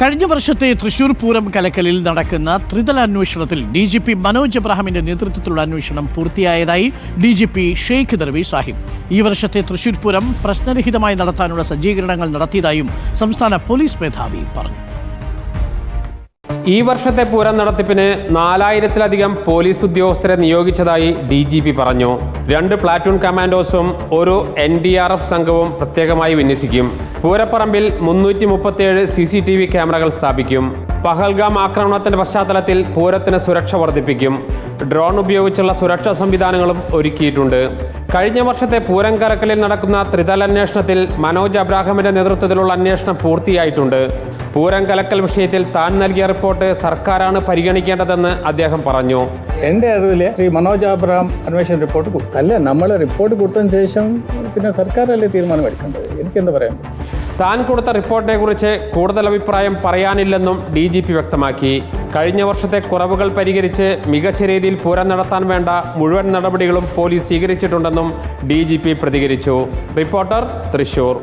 കഴിഞ്ഞ വർഷത്തെ തൃശൂർ പൂരം കലക്കലിൽ നടക്കുന്ന ത്രിതല അന്വേഷണത്തിൽ ഡി ജി പി മനോജ് എബ്രഹാമിന്റെ നേതൃത്വത്തിലുള്ള അന്വേഷണം പൂർത്തിയായതായി D G P Sheikh Darvesh Saheb. ഈ വർഷത്തെ തൃശൂർ പൂരം പ്രശ്നരഹിതമായി നടത്താനുള്ള സജ്ജീകരണങ്ങൾ നടത്തിയതായും സംസ്ഥാന പോലീസ് മേധാവി പറഞ്ഞു. ഈ വർഷത്തെ പൂരം നടത്തിപ്പിന് നാലായിരത്തിലധികം പോലീസ് ഉദ്യോഗസ്ഥരെ നിയോഗിച്ചതായി ഡി ജി പി പറഞ്ഞു. രണ്ട് പ്ലാറ്റൂൺ കമാൻഡോസും ഒരു എൻ ഡി ആർ എഫ് സംഘവും പ്രത്യേകമായി വിന്യസിക്കും. പൂരപ്പറമ്പിൽ മുന്നൂറ്റി മുപ്പത്തിയേഴ് സി സി ടി വി ക്യാമറകൾ സ്ഥാപിക്കും. പഹൽഗാം ആക്രമണത്തിന്റെ പശ്ചാത്തലത്തിൽ പൂരത്തിന് സുരക്ഷ വർദ്ധിപ്പിക്കും. ഡ്രോൺ ഉപയോഗിച്ചുള്ള സുരക്ഷാ സംവിധാനങ്ങളും ഒരുക്കിയിട്ടുണ്ട്. കഴിഞ്ഞ വർഷത്തെ പൂരം കരക്കലിൽ നടക്കുന്ന ത്രിതല അന്വേഷണത്തിൽ മനോജ് അബ്രാഹമിന്റെ നേതൃത്വത്തിലുള്ള അന്വേഷണം പൂർത്തിയായിട്ടുണ്ട്. പൂരം കലക്കൽ വിഷയത്തിൽ താൻ നൽകിയ റിപ്പോർട്ട് സർക്കാരാണ് പരിഗണിക്കേണ്ടതെന്ന് അദ്ദേഹം പറഞ്ഞു. എന്റെ അറിവിൽ ശ്രീ മനോജ് അബ്രഹാം അന്വേഷണ റിപ്പോർട്ട് കൊടുത്തു അല്ല നമ്മൾ റിപ്പോർട്ട് കൊടുത്തതിന് ശേഷം പിന്നെ സർക്കാരല്ലേ തീരുമാനം എടുക്കേണ്ടത് എനിക്കെന്ത് പറയാൻ? താൻ കൊടുത്ത റിപ്പോർട്ടിനെ കുറിച്ച് കൂടുതൽ അഭിപ്രായം പറയാനില്ലെന്നും ഡി ജി പി വ്യക്തമാക്കി. കഴിഞ്ഞ വർഷത്തെ കുറവുകൾ പരിഹരിച്ച് മികച്ച രീതിയിൽ പൂരം നടത്താൻ വേണ്ട മുഴുവൻ നടപടികളും പോലീസ് സ്വീകരിച്ചിട്ടുണ്ടെന്നും ഡി ജി പി പ്രതികരിച്ചു. റിപ്പോർട്ടർ തൃശൂർ.